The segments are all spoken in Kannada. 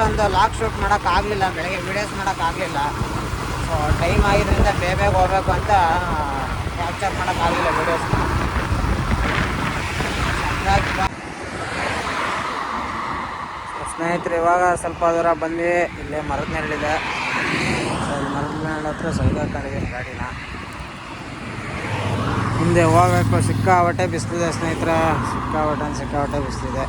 ಅಷ್ಟೊಂದು ಲಾಕ್ ಶೂಟ್ ಮಾಡೋಕ್ಕಾಗಲಿಲ್ಲ ಬೆಳಗ್ಗೆ ವೀಡಿಯೋಸ್ ಮಾಡೋಕ್ಕಾಗಲಿಲ್ಲ ಸೊ ಟೈಮ್ ಆಗಿದ್ದರಿಂದ ಬೇಗ ಬೇಗ ಹೋಗ್ಬೇಕು ಅಂತ ಕ್ಯಾಪ್ಚರ್ ಮಾಡೋಕ್ಕಾಗಲಿಲ್ಲ ವೀಡಿಯೋಸ್ನ ಸ್ನೇಹಿತರು, ಇವಾಗ ಸ್ವಲ್ಪ ದೂರ ಬಂದು ಇಲ್ಲೇ ಮರದ ನೆರಳಿದೆ ಮರದ ನೆರಳು ಹತ್ರ ಸೈಗಾಕೊಂಡಿದ್ದೀನಿ ಗಾಡಿನ. ಮುಂದೆ ಹೋಗ್ಬೇಕು. ಸಿಕ್ಕಾಬಟ್ಟೆ ಬಿಸಿಲಿದೆ ಸ್ನೇಹಿತರೆ. ಸಿಕ್ಕಾಬಟ್ಟೆ ಅಂದ್ರೆ ಸಿಕ್ಕಾಬಟ್ಟೆ ಬಿಸಿಲಿದೆ.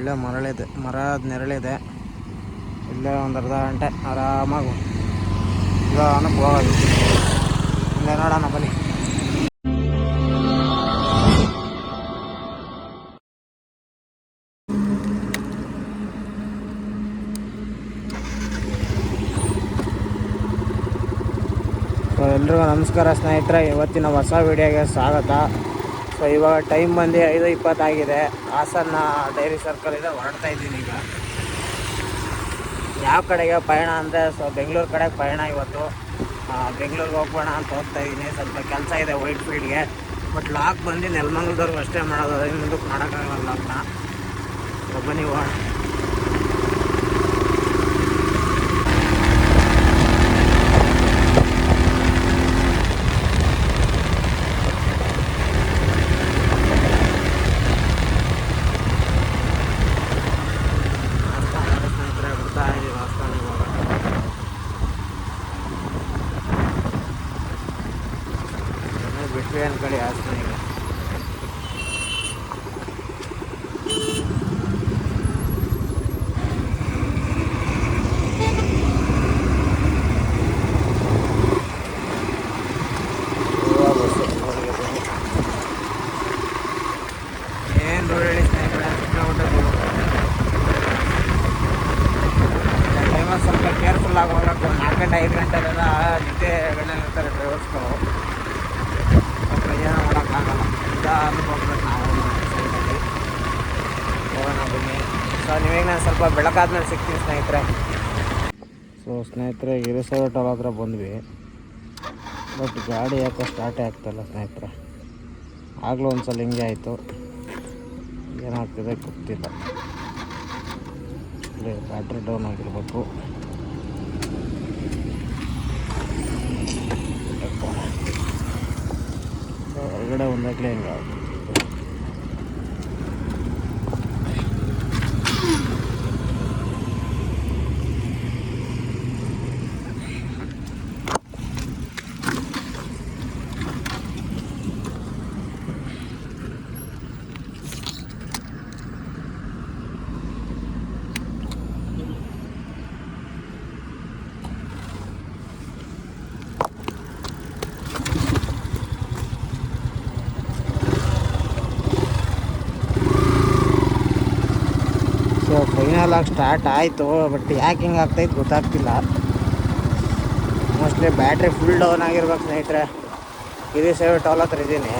ಒಳ್ಳೆ ಮರಳಿದೆ ಮರದ ನೆರಳಿದೆ. ಇಲ್ಲೇ ಒಂದು ಅರ್ಧ ಗಂಟೆ ಆರಾಮಾಗಿ. ನಿಧಾನಕ್ಕೆ ಹೋಗೋದು ಇಲ್ಲೇ ನೋಡೋಣ, ಬನ್ನಿ. ಎಲ್ರಿಗೂ ನಮಸ್ಕಾರ ಸ್ನೇಹಿತರೆ, ಇವತ್ತಿನ ಹೊಸ ವಿಡಿಯೋಗೆ ಸ್ವಾಗತ. ಸೊ ಇವಾಗ ಟೈಮ್ ಬಂದು ಐದು ಇಪ್ಪತ್ತಾಗಿದೆ ಹಾಸನ ಡೈರಿ ಸರ್ಕಲಿಂದ ಹೊರಡ್ತಾ ಇದ್ದೀನಿ ಈಗ. ಯಾವ ಕಡೆಗೆ ಪಯಣ ಅಂದರೆ ಸೊ ಬೆಂಗಳೂರು ಕಡೆಗೆ ಪಯಣ ಇವತ್ತು. ಬೆಂಗಳೂರಿಗೆ ಹೋಗ್ಬೋಣ ಅಂತ ಹೋಗ್ತಾ ಇದ್ದೀನಿ. ಸ್ವಲ್ಪ ಕೆಲಸ ಇದೆ ವೈಟ್ ಫೀಲ್ಡ್ಗೆ ಬಟ್ ಲಾಕ್ ಬಂದು ನೆಲಮಂಗಲದವ್ರಿಗೆ ಅಷ್ಟೇ ಮಾಡೋದು. ಮುಂದಕ್ಕೆ ಮಾಡೋಕ್ಕಾಗಲ್ಲ ಲಾಕ್ನ ಬನ್ನಿ ಹೋಗೋಣ ಸ್ನೇಹಿತರೆ ಬರ್ತಾ ಇದ್ದೀವಿ ವಾಸ್ತವನಿಗೆ ಹೋಗೋಣ ಬಿಟ್ವಿ ಅನ್ಕೊಳ್ಳಿ ಹಾಸನಿಗೆ ಏನು ರೋಡ್ ಹೇಳಿ ಸ್ನೇಹಿತರೆ ಸಿಕ್ಕಾಪಟ್ಟೆ ಧೂಳು. ಟೈಮಲ್ಲಿ ಸ್ವಲ್ಪ ಕೇರ್ಫುಲ್ ಆಗಿ ಒಂದು ನಾಲ್ಕು ಗಂಟೆ ಐದು ಗಂಟೆಲೆಲ್ಲ ನಿದ್ದೆ ಇರ್ತಾರೆ ಡ್ರೈವರ್ಸ್ಗಳು ಏನೋ ಮಾಡೋಕ್ಕಾಗಲ್ಲ. ನಿಧಾನಕ್ಕೆ ಹೋಗ್ಬೇಕು ನಾವು. ಸೈಡಲ್ಲಿ ಹೋಗೋಣ ಬನ್ನಿ. ಸೊ ನಿಮಗೆ ನಾನು ಸ್ವಲ್ಪ ಬೆಳಕಾದ್ಮೇಲೆ ಸಿಗ್ತೀನಿ ಸ್ನೇಹಿತರೆ. ಸೊ ಸ್ನೇಹಿತರೆ ಗಿರಿಸೇವೆ ಟೋಲ್ ಹತ್ರ ಬಂದ್ವಿ. ಬಟ್ ಗಾಡಿ ಯಾಕೋ ಸ್ಟಾರ್ಟೇ ಆಗ್ತಾಯಿಲ್ಲ ಸ್ನೇಹಿತರೆ. ಆಗಲೂ ಒಂದು ಸಲ ಹಿಂಗೆ ಆಯಿತು. ಏನಾಗ್ತಿದೆ ಗೊತ್ತಿಲ್ಲ. ಬ್ಯಾಟ್ರಿ ಡೌನ್ ಆಗಿರ್ಬೇಕು. కూడా ఉండట్లేదు కాదు ಆಗಿ ಸ್ಟಾರ್ಟ್ ಆಯಿತು ಬಟ್ ಯಾಕೆ ಹಿಂಗೆ ಆಗ್ತೈತೆ ಗೊತ್ತಾಗ್ತಿಲ್ಲ. ಮೋಸ್ಟ್ಲಿ ಬ್ಯಾಟ್ರಿ ಫುಲ್ ಡೌನ್ ಆಗಿರ್ಬೇಕು ಸ್ನೇಹಿತರೆ. ಇದು ಸೇವೆ ಟಾಲ್ ಹತ್ರ ಇದ್ದೀನಿ.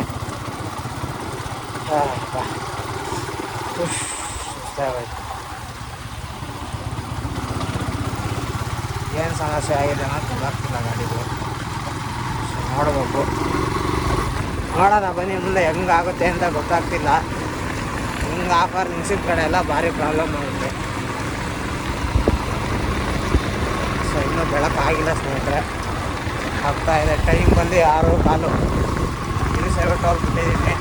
ಏನು ಸಮಸ್ಯೆ ಆಗಿದೆ ಅನ್ನೋದು ಗೊತ್ತಾಗ್ತಿಲ್ಲ ಗಾಡಿದು. ಸೊ ನೋಡ್ಬೇಕು. ನೋಡೋಣ, ಬನ್ನಿ ಮುಂದೆ ಹೆಂಗಾಗುತ್ತೆ ಅಂತ ಗೊತ್ತಾಗ್ತಿಲ್ಲ. ಹಿಂಗೆ ಆಫರ್ ನಿಲ್ಸಿದ ಕಡೆ ಎಲ್ಲ ಭಾರಿ ಪ್ರಾಬ್ಲಮ್ ಆಗುತ್ತೆ ಸೊ ಇನ್ನೂ ಬೆಳಕಾಗಿಲ್ಲ ಸ್ನೇಹಿತರೆ. ಆಗ್ತಾ ಇದೆ. ಟೈಮ್ ಬಂದು ಆರು ಕಾಲು. ಟೋಲ್ ಬಿಟ್ಟಿದ್ದೀನಿ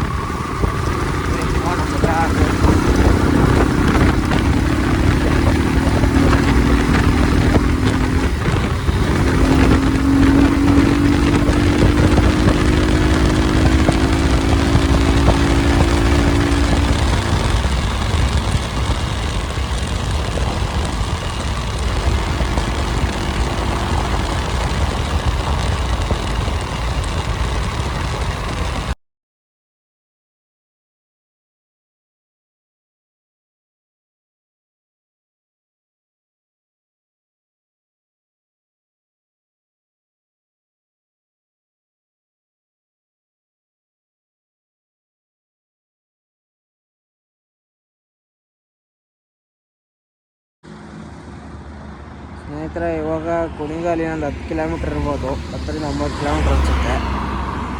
ಸ್ನೇಹಿತರೆ, ಇವಾಗ ಕುಣಿಗಾಲಿ ಒಂದು ಹತ್ತು ಕಿಲೋಮೀಟ್ರ್ ಇರ್ಬೋದು. ಹತ್ತರಿಂದ ಒಂಬತ್ತು ಕಿಲೋಮೀಟ್ರ್ ಅನಿಸುತ್ತೆ.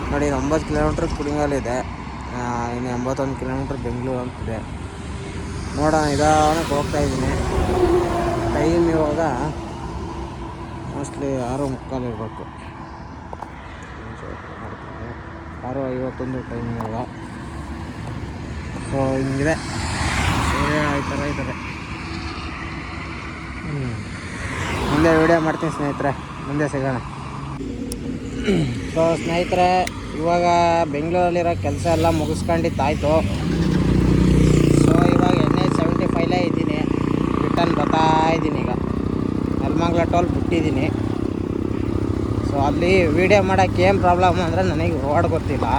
ನೋಡಿ ಒಂಬತ್ತು ಕಿಲೋಮೀಟ್ರ್ ಕುಣಿಗಾಲಿದೆ ಇನ್ನು ಎಂಬತ್ತೊಂದು ಕಿಲೋಮೀಟ್ರ್ ಬೆಂಗಳೂರು ಅಂತಿದೆ. ನೋಡೋಣ, ನಿಧಾನಕ್ಕೆ ಹೋಗ್ತಾ ಇದ್ದೀನಿ. ಟೈಮ್ ಇವಾಗ ಮೋಸ್ಟ್ಲಿ ಆರು ಮುಕ್ಕಾಲು ಇರಬೇಕು. ಆರು ಐವತ್ತೊಂದು ಟೈಮ್ ಇವಾಗ. ಸೊ ಹಿಂಗಿದೆ. ಸೂರ್ಯ ಥರ ಇದ್ದಾರೆ. ಹ್ಮ್. ಮುಂದೆ ವಿಡಿಯೋ ಮಾಡ್ತೀನಿ ಸ್ನೇಹಿತರೆ. ಮುಂದೆ ಸಿಗೋಣ. ಸೊ ಸ್ನೇಹಿತರೆ, ಇವಾಗ ಬೆಂಗಳೂರಲ್ಲಿರೋ ಕೆಲಸ ಎಲ್ಲ ಮುಗಿಸ್ಕೊಂಡಿತ್ತಾಯ್ತು ಸೊ ಇವಾಗ ಎನ್ ಎಚ್ ಸೆವೆಂಟಿ ಫೈಲೇ ಇದ್ದೀನಿ. ರಿಟರ್ನ್ ಬರ್ತಾ ಇದ್ದೀನಿ ಈಗ. ನೆಲಮಂಗ್ಲ ಟೋಲ್ ಬಿಟ್ಟಿದ್ದೀನಿ. ಸೊ ಅಲ್ಲಿ ವೀಡಿಯೋ ಮಾಡೋಕ್ಕೆ ಏನು ಪ್ರಾಬ್ಲಮ್ ಅಂದರೆ ನನಗೆ ರೋಡ್ ಗೊತ್ತಿಲ್ಲ.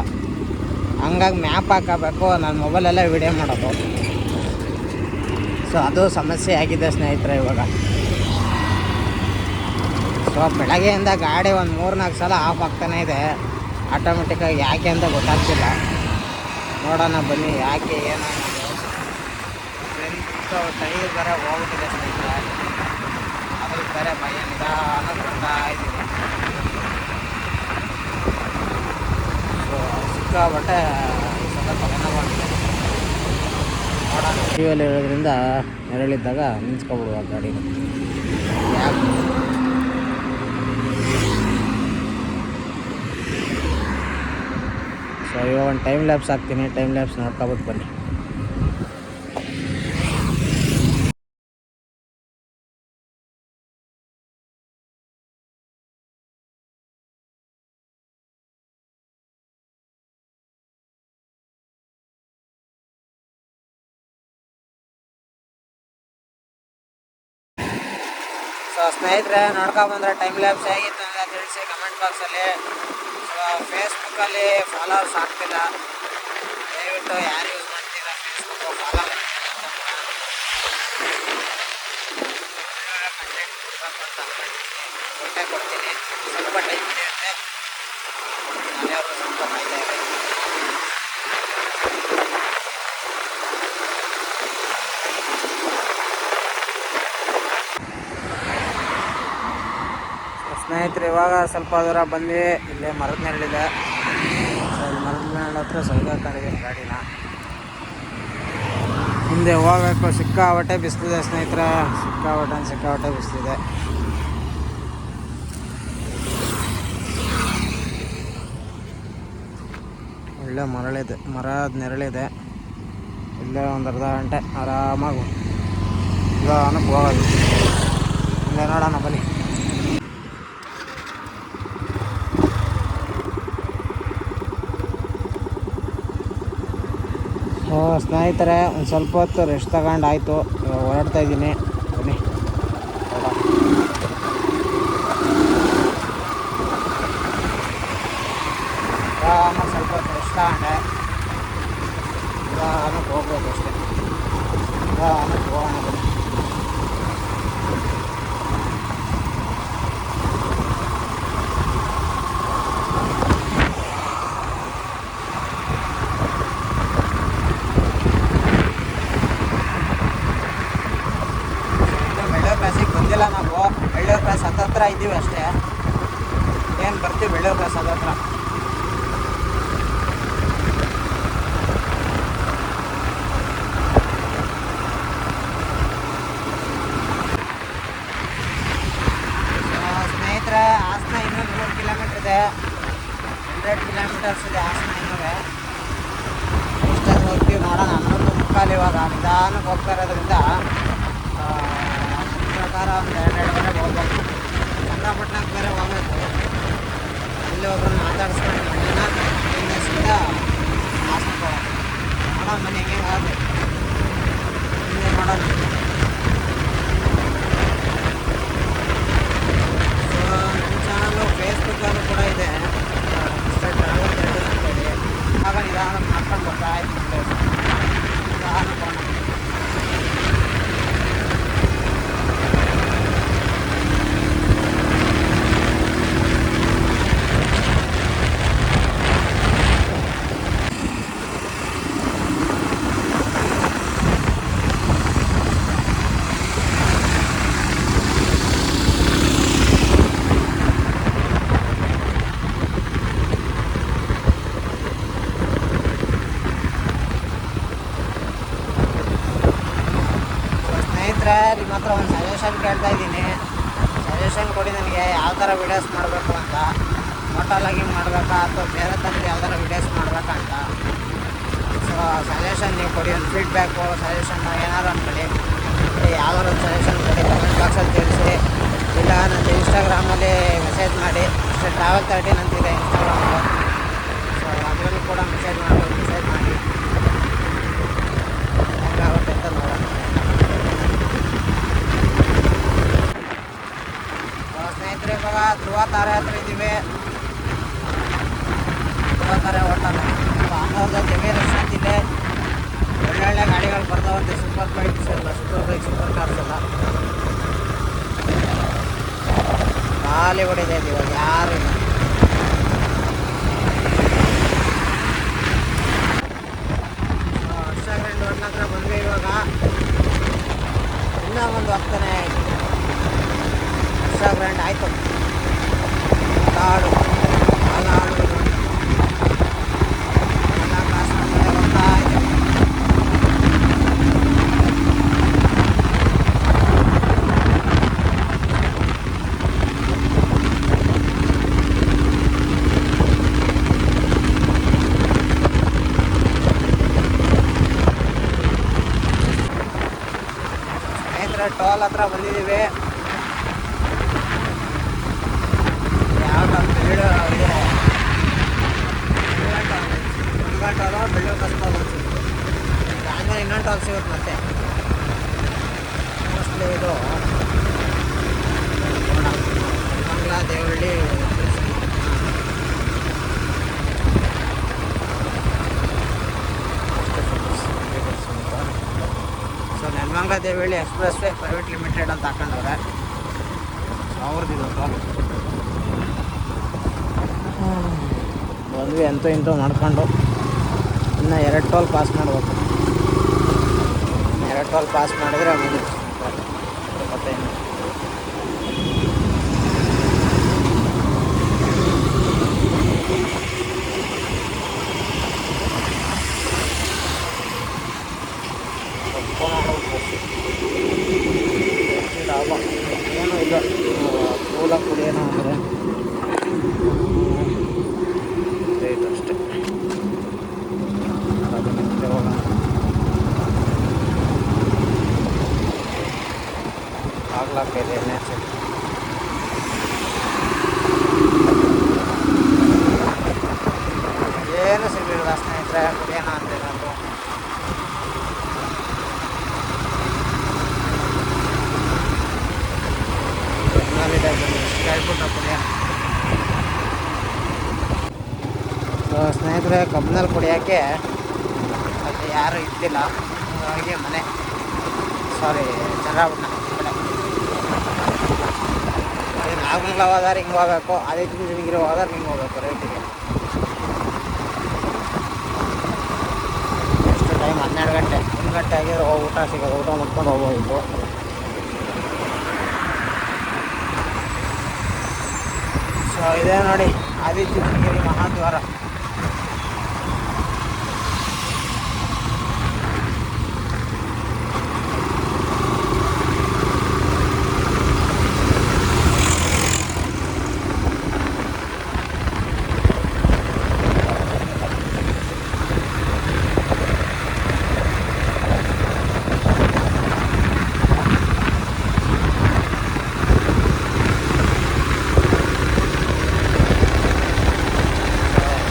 ಹಂಗಾಗಿ ಮ್ಯಾಪ್ ಹಾಕಬೇಕು. ನನ್ನ ಮೊಬೈಲಲ್ಲೇ ವೀಡಿಯೋ ಮಾಡೋದು. ಸೊ ಅದು ಸಮಸ್ಯೆ ಆಗಿದೆ ಸ್ನೇಹಿತರೆ ಇವಾಗ. ಸೊ ಬೆಳಗ್ಗೆಯಿಂದ ಗಾಡಿ ಒಂದು ಮೂರು ನಾಲ್ಕು ಸಲ ಆಫ್ ಆಗ್ತಾನೆ ಇದೆ. ಆಟೋಮೆಟಿಕ್ಕಾಗಿ ಯಾಕೆ ಅಂತ ಗೊತ್ತಾಗ್ತಿಲ್ಲ. ನೋಡೋಣ ಬನ್ನಿ ಯಾಕೆ ಏನು ಟೈರ್ ಬೇರೆ ಹೋಗ್ಬಿಟ್ಟಿದೆ ಸ್ನೇಹಿತರೆ. ಅದ್ರ ಬೇರೆ ಭಯ ಸೊ ಸಿಕ್ಕಾಬಟ್ಟೆ ನೋಡೋಣ. ಟಿವಿಯಲ್ಲಿ ಇರೋದ್ರಿಂದ ನೆರಳಿದ್ದಾಗ ನಿಂತ್ಕೊಬಿಡುವ ಗಾಡಿ ಯಾಕೆ? ಸೊ ಇವಾಗ ಒಂದು ಟೈಮ್ ಲ್ಯಾಬ್ಸ್ ಹಾಕ್ತೀನಿ ಟೈಮ್ ಲ್ಯಾಬ್ಸ್ ನೋಡ್ಕೊಬಿಟ್ಟು ಬನ್ನಿ. ಸ್ನೇಹಿತರೆ ನೋಡ್ಕೊಂಬಂದ್ರೆ ಟೈಮ್ ಲ್ಯಾಬ್ಸ್ ಹೇಗಿತ್ತು ಅಂತ ತಿಳಿಸಿ ಕಮೆಂಟ್ ಬಾಕ್ಸಲ್ಲಿ ಫೇಸ್ಬುಕ್ಕಲ್ಲಿ ಫಾಲೋವರ್ಸ್ ಆಗ್ತಿಲ್ಲ. ದಯವಿಟ್ಟು ಯಾರು ಯೂಸ್ ಮಾಡ್ತೀರಾ ಫೇಸ್ಬುಕ್ಕು ಫಾಲೋ ಕೊಟ್ಟೆ ಕೊಡ್ತೀನಿ. ಸ್ವಲ್ಪ ಟೈಮ್ ಹಿಡಿಯುತ್ತೆ ಮನೆಯವರು ಸ್ವಲ್ಪ ಕಾಯ್ತಾ ಇದ್ದಾರೆ ಸ್ನೇಹಿತರೆ ಇವಾಗ ಸ್ವಲ್ಪ ದೂರ ಬಂದು ಇಲ್ಲೇ ಮರದ ನೆರಳಿದೆ ಇಲ್ಲಿ ಮರದ ನೆರಳು ಹತ್ರ ಸೈಗಾಕೊಂಡಿದ್ದೀನಿ ಗಾಡಿನ. ಮುಂದೆ ಹೋಗಬೇಕು, ಸಿಕ್ಕಾಪಟ್ಟೆ ಬಿಸಿಲಿದೆ ಸ್ನೇಹಿತರ. ಸಿಕ್ಕಾಪಟ್ಟೆ ಸಿಕ್ಕಾಪಟ್ಟೆ ಬಿಸಿಲಿದೆ. ಒಳ್ಳೆ ಮರಳಿದೆ, ಮರದ ನೆರಳಿದೆ. ಇಲ್ಲೇ ಒಂದು ಅರ್ಧ ಗಂಟೆ ಆರಾಮಾಗಿ ಇವಾಗ ಹೋಗೋದು. ಇಲ್ಲೇ ನೋಡೋಣ, ಬನ್ನಿ ಸೊ ಸ್ನೇಹಿತರೆ, ಒಂದು ಸ್ವಲ್ಪ ಹೊತ್ತು ರೆಸ್ಟ್ ತಗೊಂಡು ಆಯಿತು. ಹೊರಡ್ತಾ ಇದ್ದೀನಿ. ಬನ್ನಿ. ಸ್ವಲ್ಪ ಹೊತ್ತು ರೆಸ್ಟ್ ತಗೊಂಡೆ. ನಿಧಾನಕ್ಕೆ ಹೋಗ್ಬೇಕು ಅಷ್ಟೇ. ನಿಧಾನಕ್ಕೆ ಹೋಗೋಣ ಬನ್ನಿ ಬೆಳ್ಳೂರು ಕ್ರಾಸಿಗೆ ಬಂದಿಲ್ಲ ನಾವು ಬೆಳ್ಳೂರು ಕ್ರಾಸ್ ಹತ್ತತ್ರ ಇದ್ದೀವಿ ಅಷ್ಟೇ ಕ್ರಾಸ್ ಹತ್ತತ್ರ ಸ್ನೇಹಿತರೆ ಹಾಸನ ಇನ್ನೂ ನೂರು ಕಿಲೋಮೀಟ್ರ್ ಇದೆ. ಹಂಡ್ರೆಡ್ ಕಿಲೋಮೀಟರ್ಸ್ ಇದೆ ಹಾಸನ ಇನ್ನೂ ಎಷ್ಟಾದ್ರು ಹೋಗ್ತೀವಿ ನೋಡೋಣ ಹನ್ನೊಂದು ಮುಕ್ಕಾಲು ಇವಾಗ. ನಿಧಾನಕ್ಕೆ ಹೋಗ್ತಾ ಇರೋದ್ರಿಂದ ಆ, ನನ್ನ ಪ್ರಕಾರ ಒಂದು ಎರಡು ಎರಡುವರೆಗೆ ಹೋಗ್ಬೇಕು ಚನ್ನಪಟ್ಟಣಕ್ಕೆ ಬೇರೆ ಹೋಗ್ಬೇಕು ಒಬ್ಬರನ್ನ ಮಾತಾಡಿಸ್ಕೊಂಡು ಹಾಸನಕ್ಕೆ ಹೋಗೋಣ ನೋಡೋಣ. ಮನೆ ಹೆಂಗೆ ಚಾನಲು ಫೇಸ್ಬುಕ್ಕಲ್ಲೂ ಕೂಡ ಇದೆ. ಆಗ ನಿಧಾನ ಮಾಡ್ಕೊಂಡು ಬರ್ತಾ ಇದ್ದೀನಿ ನಿಧಾನ ಹೋಗೋಣ ಸ್ನೇಹಿತರೆ ನಿಮ್ಮ ಹತ್ರ ಒಂದು ಸಜೆಷನ್ ಕೇಳ್ತಾ ಇದ್ದೀನಿ ಸಜೆಷನ್ ಕೊಡಿ ನನಗೆ ಯಾವ ಥರ ವೀಡಿಯೋಸ್ ಮಾಡಬೇಕು ಅಂತ ಹೋಟೆಲ್ ಆಗಿ ಮಾಡಬೇಕಾ ಅಥವಾ ಬೇರೆ ಥರದ ಯಾವ್ದಾರ ವೀಡಿಯೋಸ್ ಮಾಡಬೇಕಾ ಅಂತ ಸೊ ಸಜೆಷನ್ ನೀವು ಕೊಡಿ, ಒಂದು ಫೀಡ್ಬ್ಯಾಕು ಸಜೆಷನ್ ಏನಾರು ಅಂದ್ಕೊಳ್ಳಿ. ಯಾವ್ದಾರು ಒಂದು ಸಜೆಷನ್ ಕೊಡಿ ಕಮೆಂಟ್ ಬಾಕ್ಸಲ್ಲಿ ತಿಳಿಸಿ. ಇಲ್ಲ ನನ್ನದು ಇನ್ಸ್ಟಾಗ್ರಾಮಲ್ಲಿ ಮೆಸೇಜ್ ಮಾಡಿ. ಅಷ್ಟೇ ಟ್ರಾವೆಲ್ ತರ್ಟಿ ನಂತಿದೆ ಇನ್ಸ್ಟಾಗ್ರಾಮಲ್ಲಿ ಸೊ ಅದರಲ್ಲಿ ಕೂಡ ಮೆಸೇಜ್ ಮಾಡಿ ಮೆಸೇಜ್ ಮಾಡಿ. ಹೆಂಗಾಗುತ್ತೆ ಅಂತ ನೋಡೋಣ. ಸ್ನೇಹಿತರೆ, ಇವಾಗ ಧ್ರುವ ತಾರೆ ಹತ್ರ ಇದ್ದೀವಿ. ಹೋಟೆಲ್ ಅನ್ನೋದು ಜಮೀರ್ ರೆಸ್ಟೋರೆಂಟ್ ಒಳ್ಳೊಳ್ಳೆ ಗಾಡಿಗಳು ಬರ್ತಾವಂತೆ ಸೂಪರ್ ಬೈಕ್ಸ್ ಎಲ್ಲ ಸೂಪರ್ ಬೈಕ್ ಸೂಪರ್ ಕಾರ್ಸ್ ಎಲ್ಲ ಖಾಲಿ ಹೊಡಿದೆ ಇವಾಗ. ಯಾರು ಇಲ್ಲ ಹರ್ಷಗ್ರಂಡ್ ಹೋಟ್ಲ ಹತ್ರ ಬಂದ್ವಿ ಇವಾಗ ಇನ್ನೂ ಒಂದು ಹತ್ತನೇ ಆಯಿತು ಹರ್ಷಗ್ರಂಡ್ ಆಯಿತು ಕಾಡು ಕಾಲಾಡು ಎಲ್ಲ ಕ್ಲಾಸ್ ಮಾಡ್ಕೊಂಡು ಹೋಗ್ತಾ ಇದ್ದೀವಿ. ಸ್ನೇಹಿತರೆ ಟೋಲ್ ಹತ್ರ ಬಂದಿದ್ದೀವಿ ಯಾವ ಬೆಳ್ಳು ಇದೆ ಮುನ್ಗಾ ಬೆಳೆಯೋ ಕಷ್ಟ ಆಮೇಲೆ ಇನ್ನೊಂದು ಟಾಪ್ ಸಿಗುತ್ತೆ ಮತ್ತೆ. ಮೋಸ್ಟ್ಲಿ ಇದು Bangla Devalli so Nelamangala Devalli expressway private limited ಅಂತ ಹಾಕೊಂಡವ್ರೆ. ಅವ್ರದ್ದು ಇದು ಟೋಲ್ ಬಂದ್ವಿ ಎಂತ ಇಂತ ಮಾಡ್ಕೊಂಡು. ಇನ್ನು ಎರಡು ಟೋಲ್ ಪಾಸ್ ಮಾಡಬೇಕು. ಎರಡು ಟೋಲ್ ಪಾಸ್ ಮಾಡಿದ್ರೆ ಇನ್ನು ಲಾಭ ಏನೂ ಇಲ್ಲ. ಮೂಲ ಕುಡಿಯೋಣ ಅಂದರೆ ರೇಟ್ ಅಷ್ಟೇ ಅದು ಮತ್ತೆ ಹೋಗೋಣ ಆಗ್ಲಾಕೈತೆ ಎಣ್ಣೆ ಹಚ್ಚಿ. ಏನು ಸಿಗಲಿಲ್ಲ ಸ್ನೇಹಿತರೆ ಕುಡಿಯೋಣ ಅಂತ ಏನಾದ್ರು ಬೆಂಗಳೂರಿದೆ ಕೇಳ್ಬಿಟ್ಟು ಕುಡಿಯೋಣ ಸೊ ಸ್ನೇಹಿತರೆ ಕುಡಿಯೋಕ್ಕೆ ಅಲ್ಲಿ ಯಾರೂ ಇದ್ದಿಲ್ಲ. ಹಾಗೆ ಮನೆ. ಸಾರಿ ಚಂದ್ರಾಪಟ್ಟಣ ಅದೇ ನಾಗಮಂಗಲ ಹೋದ್ರೆ ಹಿಂಗೆ ಹೋಗ್ಬೇಕು ಆದಿತ್ಯ ಬಿಳಿಗಿರಿ ಹೋದಾರೆ ಹಿಂಗೆ ಹೋಗಬೇಕು ರೈಟಿಗೆ ಎಷ್ಟು ಟೈಮ್ ಹನ್ನೆರಡು ಗಂಟೆ, ಒಂದು ಗಂಟೆ ಆಗಿದ್ರೆ ಹೋಗಿ ಊಟ ಸಿಗೋದು ಊಟ ಮುಟ್ಕೊಂಡು ಹೋಗ್ಬೋದು ಸೊ ಇದೇ ನೋಡಿ ಆದಿತ್ಯ ಮಹಾ ಮಹಾದ್ವಾರ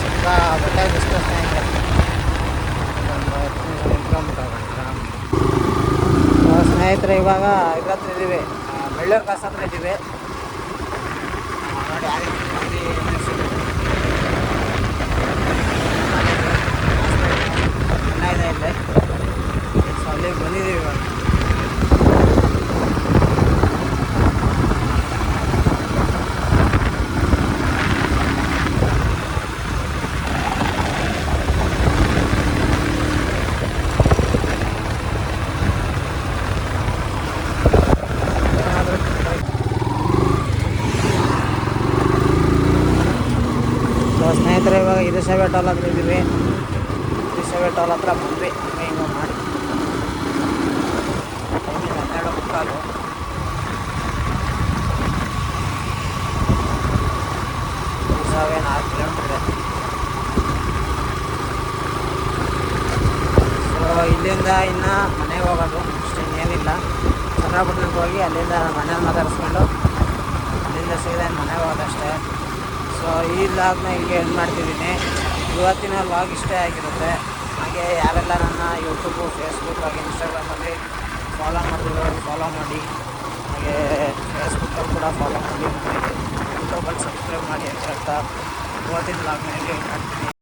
ಚಿಕ್ಕ ಬಟ್ಟೆ ಬಿಸ್ನೆಸ್ ಸ್ನೇಹಿತರೆ ಒಂದು ಹತ್ತು ನಿಮಿಷ ನಿಂತ್ಕೊಂಬಿಟ್ಟು ಹೋಗೋಣ ಸೊ ಸ್ನೇಹಿತರೆ, ಇವಾಗ ಇದ್ರ ಹತ್ರ ಇದ್ದೀವಿ ಬೆಳ್ಳೂರು ಕಾಸು ಹತ್ರ ಇದ್ದೀವಿ. ನೋಡಿ ಇದೆ ಇಲ್ಲಿ ಸೊ ಅಲ್ಲಿಗೆ ಬಂದಿದ್ದೀವಿ ಇವಾಗ. ಸೇವೆ ಟಾಲ್ ಹತ್ರ ಇದ್ದೀವಿ. ರಿಸರ್ವೆ ಟಾಲ್ ಹತ್ರ ಬಂದ್ವಿ. ಹಿಂಗೆ ಮಾಡಿ. ಹನ್ನೆರಡು ಮುಕ್ಕಾಲು. ಸಾವಿರ ನಾಲ್ಕು ಕಿಲೋಮೀಟ್ರ್ ಇದೆ. ಸೊ ಇಲ್ಲಿಂದ ಇನ್ನು ಮನೆಗೆ ಹೋಗೋದು. ಅಷ್ಟೇ ಇನ್ನೇನಿಲ್ಲ ಚಂದ್ರಪಟ್ಟಣಕ್ಕೆ ಹೋಗಿ ಅಲ್ಲಿಂದ ಮನೇಲಿ ಮಾತಾಡಿಸ್ಕೊಂಡು, ಅಲ್ಲಿಂದ ಸೀದಾ ಮನೆಗೆ ಹೋಗೋದಷ್ಟೇ. ಸೊ ಈ ಲಾಗ್ನ ಹೀಗೆ ಏನು ಮಾಡ್ತಿದ್ದೀನಿ. ಇವತ್ತಿನ ಲಾಗ್ ಇಷ್ಟೇ ಆಗಿರುತ್ತೆ. ಹಾಗೆ ಯಾರೆಲ್ಲ ನನ್ನ ಯೂಟ್ಯೂಬು ಫೇಸ್ಬುಕ್ ಹಾಗೆ ಇನ್ಸ್ಟಾಗ್ರಾಮಲ್ಲಿ ಫಾಲೋ ಮಾಡಿದ್ರು ಫಾಲೋ ಮಾಡಿ. ಹಾಗೆ ಫೇಸ್ಬುಕ್ಕಲ್ಲಿ ಕೂಡ ಫಾಲೋ ಮಾಡಿ. ಯೂಟ್ಯೂಬಲ್ಲಿ ಸಬ್ಸ್ಕ್ರೈಬ್ ಮಾಡಿ ಅಂತ ಇವತ್ತಿನ ಲಾಗ್ನ ಇಲ್ಲಿ ಮಾಡ್ತೀನಿ.